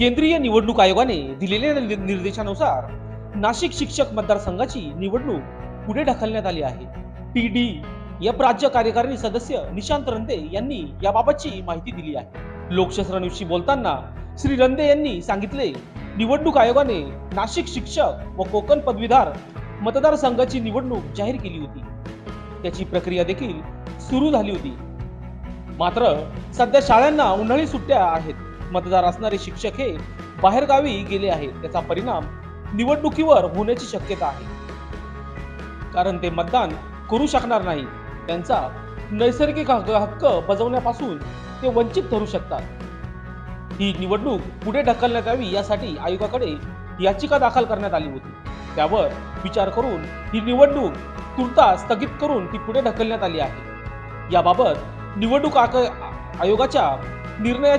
केंद्रीय निवडणूक आयोगाने दिलेल्या निर्देशानुसार नाशिक शिक्षक मतदारसंघाची निवडणूक पुढे ढकलण्यात आली आहे. टी डी एफ राज्य कार्यकारिणी सदस्य निशांत रंदे यांनी याबाबतची माहिती दिली आहे. लोकशास्त्र न्यूजशी बोलताना श्री रंदे यांनी सांगितले निवडणूक आयोगाने नाशिक शिक्षक व कोकण पदवीधर मतदारसंघाची निवडणूक जाहीर केली होती. त्याची प्रक्रिया देखील सुरू झाली होती. मात्र सध्या शाळांना उन्हाळी सुट्ट्या आहेत. मतदार असणारे शिक्षक हे बाहेरगावी गेले आहेत. त्याचा परिणाम निवडणुकीवर होण्याची शक्यता आहे. कारण ते मतदान करू शकणार नाही. त्यांचा नैसर्गिक हक्क बजावण्यापासून ते वंचित ठरू शकतात. ही निवडणूक पुढे ढकलण्यात यावी यासाठी आयोगाकडे याचिका दाखल करण्यात आली होती. त्यावर विचार करून ही निवडणूक तुर्तास स्थगित करून ती पुढे ढकलण्यात आली आहे. याबाबत निवडणूक आयोगाच्या निर्णया